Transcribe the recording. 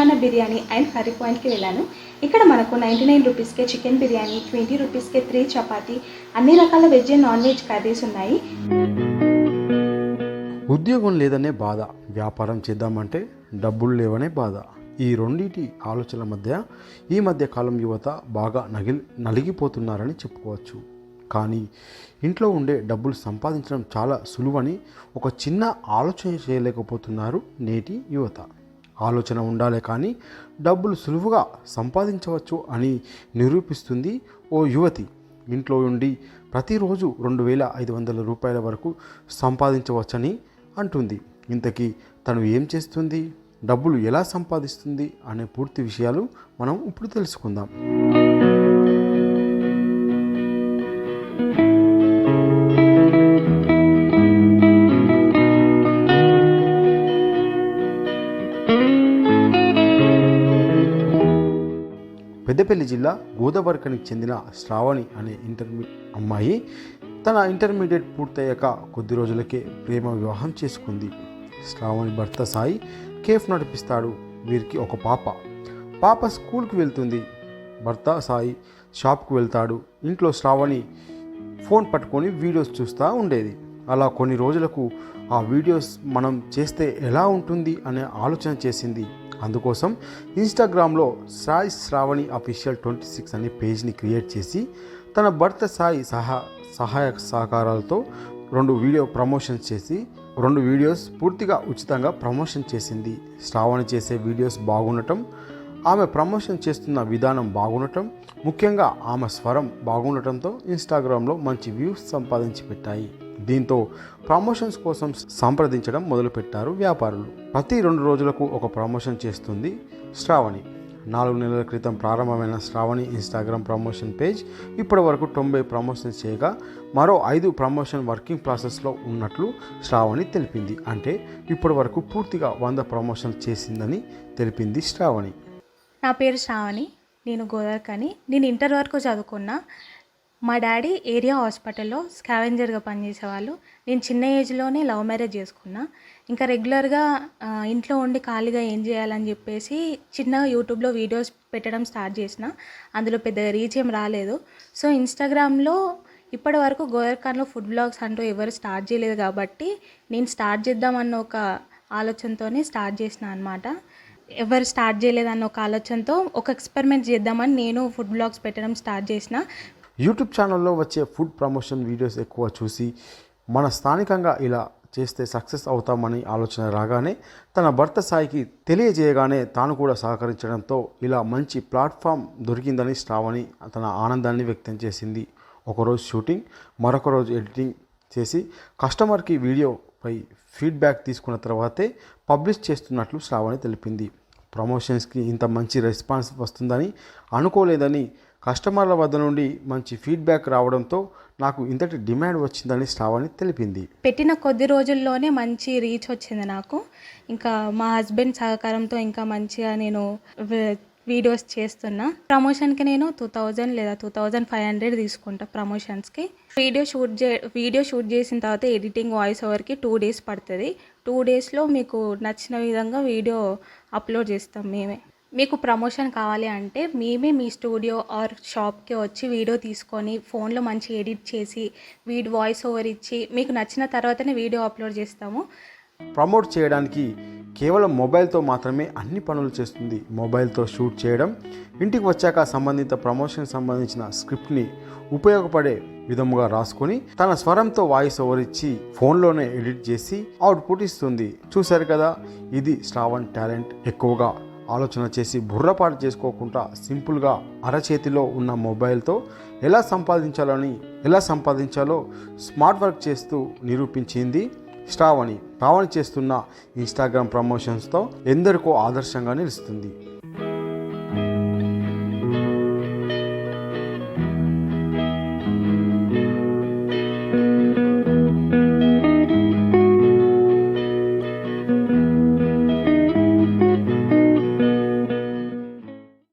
Telangana biryani and curry పాయింట్కి వెళ్ళాను. ఇక్కడ మనకు నైంటీ నైన్ రూపీస్కే చికెన్ బిర్యానీ ట్వంటీ రూపీస్కే త్రీ చపాతీ అన్ని రకాల veg and non veg curries ఉన్నాయి. ఉద్యోగం లేదనే బాధ. వ్యాపారం చేద్దామంటే డబ్బులు లేవనే బాధ. ఈ రెండింటి ఆలోచనల మధ్య ఈ మధ్య కాలం యువత బాగా నగిలి నలిగిపోతున్నారని చెప్పుకోవచ్చు. కానీ ఇంట్లో ఉండే డబ్బులు సంపాదించడం చాలా సులువని ఒక చిన్న ఆలోచన చేయలేకపోతున్నారు నేటి యువత. ఆలోచన ఉండాలి కానీ డబ్బులు సులువుగా సంపాదించవచ్చు అని నిరూపిస్తుంది ఓ యువతి. ఇంట్లో ఉండి ప్రతిరోజు రెండు వేల ఐదు వందల రూపాయల వరకు సంపాదించవచ్చని అంటుంది. ఇంతకీ తను ఏం చేస్తుంది? డబ్బులు ఎలా సంపాదిస్తుంది? అనే పూర్తి విషయాలు మనం ఇప్పుడు తెలుసుకుందాం. పెద్దపల్లి జిల్లా గోదావరికనికి చెందిన శ్రావణి అనే ఇంటర్మీ అమ్మాయి తన ఇంటర్మీడియట్ పూర్తయ్యాక కొద్ది రోజులకే ప్రేమ వివాహం చేసుకుంది. శ్రావణి భర్త సాయి కేఫ్ నడిపిస్తాడు. వీరికి ఒక పాప. పాప స్కూల్కి వెళ్తుంది. భర్త సాయి షాప్కు వెళ్తాడు. ఇంట్లో శ్రావణి ఫోన్ పట్టుకొని వీడియోస్ చూస్తూ ఉండేది. అలా కొన్ని రోజులకు ఆ వీడియోస్ మనం చేస్తే ఎలా ఉంటుంది అనే ఆలోచన చేసింది. అందుకోసం ఇన్స్టాగ్రామ్లో Sai Shravani official twenty six అనే పేజ్ని క్రియేట్ చేసి తన భర్త సాయి సహా సహాయ సహకారాలతో రెండు వీడియో ప్రమోషన్స్ చేసి రెండు వీడియోస్ పూర్తిగా ఉచితంగా ప్రమోషన్ చేసింది. శ్రావణి చేసే వీడియోస్ బాగుండటం ఆమె ప్రమోషన్ చేస్తున్న విధానం బాగుండటం ముఖ్యంగా ఆమె స్వరం బాగుండటంతో ఇన్స్టాగ్రామ్లో మంచి వ్యూస్ సంపాదించి పెట్టాయి దీంతో ప్రమోషన్స్ కోసం సంప్రదించడం మొదలుపెట్టారు వ్యాపారులు. ప్రతి రెండు రోజులకు ఒక ప్రమోషన్ చేస్తుంది శ్రావణి. నాలుగు నెలల క్రితం ప్రారంభమైన శ్రావణి ఇన్స్టాగ్రామ్ ప్రమోషన్ పేజ్ ఇప్పటి వరకు తొంభై ప్రమోషన్స్ చేయగా మరో ఐదు ప్రమోషన్ వర్కింగ్ ప్రాసెస్లో ఉన్నట్లు శ్రావణి తెలిపింది. అంటే ఇప్పటి వరకు పూర్తిగా వంద ప్రమోషన్ చేసిందని తెలిపింది శ్రావణి. నా పేరు శ్రావణి. నేను గోదావరికని నేను ఇంటర్ వరకు చదువుకున్నా. మా డాడీ ఏరియా హాస్పిటల్లో స్కావెంజర్గా పనిచేసేవాళ్ళు. నేను చిన్న ఏజ్లోనే లవ్ మ్యారేజ్ చేసుకున్నా. ఇంకా రెగ్యులర్గా ఇంట్లో ఉండి ఖాళీగా ఏం చేయాలని చెప్పేసి చిన్నగా యూట్యూబ్లో వీడియోస్ పెట్టడం స్టార్ట్ చేసిన. అందులో పెద్దగా రీచ్ ఏం రాలేదు. సో ఇన్స్టాగ్రామ్లో ఇప్పటి వరకు ఫుడ్ బ్లాగ్స్ అంటూ ఎవరు స్టార్ట్ చేయలేదు కాబట్టి నేను స్టార్ట్ చేద్దామన్న ఒక ఆలోచనతోనే స్టార్ట్ చేసిన అనమాట ఎవరు స్టార్ట్ చేయలేదన్న ఒక ఆలోచనతో ఒక ఎక్స్పెరిమెంట్ చేద్దామని నేను ఫుడ్ బ్లాగ్స్ పెట్టడం స్టార్ట్ చేసిన. యూట్యూబ్ ఛానల్లో వచ్చే ఫుడ్ ప్రమోషన్ వీడియోస్ ఎక్కువ చూసి మన స్థానికంగా ఇలా చేస్తే సక్సెస్ అవుతామని ఆలోచన రాగానే తన భర్త సాయికి తెలియజేయగానే తాను కూడా సహకరించడంతో ఇలా మంచి ప్లాట్ఫామ్ దొరికిందని శ్రావణి తన ఆనందాన్ని వ్యక్తం చేసింది. ఒకరోజు షూటింగ్ మరొక రోజు ఎడిటింగ్ చేసి కస్టమర్కి వీడియోపై ఫీడ్బ్యాక్ తీసుకున్న తర్వాతే పబ్లిష్ చేస్తున్నట్లు శ్రావణి తెలిపింది. ప్రమోషన్స్కి ఇంత మంచి రెస్పాన్స్ వస్తుందని అనుకోలేదని కస్టమర్ల వద్ద నుండి మంచి ఫీడ్బ్యాక్ రావడంతో నాకు ఇంతటి డిమాండ్ వచ్చిందని శ్రావణి తెలిపింది. పెట్టిన కొద్ది రోజుల్లోనే మంచి రీచ్ వచ్చింది నాకు. ఇంకా మా హస్బెండ్ సహకారంతో ఇంకా మంచిగా నేను వీడియోస్ చేస్తున్నా. ప్రమోషన్కి నేను టూ థౌజండ్ లేదా టూ థౌజండ్ ఫైవ్ హండ్రెడ్ తీసుకుంటా ప్రమోషన్స్కి. వీడియో షూట్ చే వీడియో షూట్ చేసిన తర్వాత ఎడిటింగ్ వాయిస్ ఓవర్కి టూ డేస్ పడుతుంది. టూ డేస్లో మీకు నచ్చిన విధంగా వీడియో అప్లోడ్ చేస్తాం మేమే. మీకు ప్రమోషన్ కావాలి అంటే మేమే మీ స్టూడియో ఆర్ షాప్కి వచ్చి వీడియో తీసుకొని ఫోన్లో మంచి ఎడిట్ చేసి వీడి వాయిస్ ఓవర్ ఇచ్చి మీకు నచ్చిన తర్వాతనే వీడియో అప్లోడ్ చేస్తాము. ప్రమోట్ చేయడానికి కేవలం మొబైల్తో మాత్రమే అన్ని పనులు చేస్తుంది. మొబైల్తో షూట్ చేయడం ఇంటికి వచ్చాక సంబంధిత ప్రమోషన్ సంబంధించిన స్క్రిప్ట్ని ఉపయోగపడే విధముగా రాసుకొని తన స్వరంతో వాయిస్ ఓవర్ ఇచ్చి ఫోన్లోనే ఎడిట్ చేసి అవుట్పుట్ ఇస్తుంది. చూశారు కదా ఇది శ్రావణ్ టాలెంట్ ఎక్కువగా ఆలోచన చేసి బుర్రపాటు చేసుకోకుండా సింపుల్గా అరచేతిలో ఉన్న మొబైల్తో ఎలా సంపాదించాలని ఎలా సంపాదించాలో స్మార్ట్ వర్క్ చేస్తూ నిరూపించింది శ్రావణి. శ్రావణి చేస్తున్న ఇన్స్టాగ్రామ్ ప్రమోషన్స్తో ఎందరికో ఆదర్శంగా నిలుస్తుంది.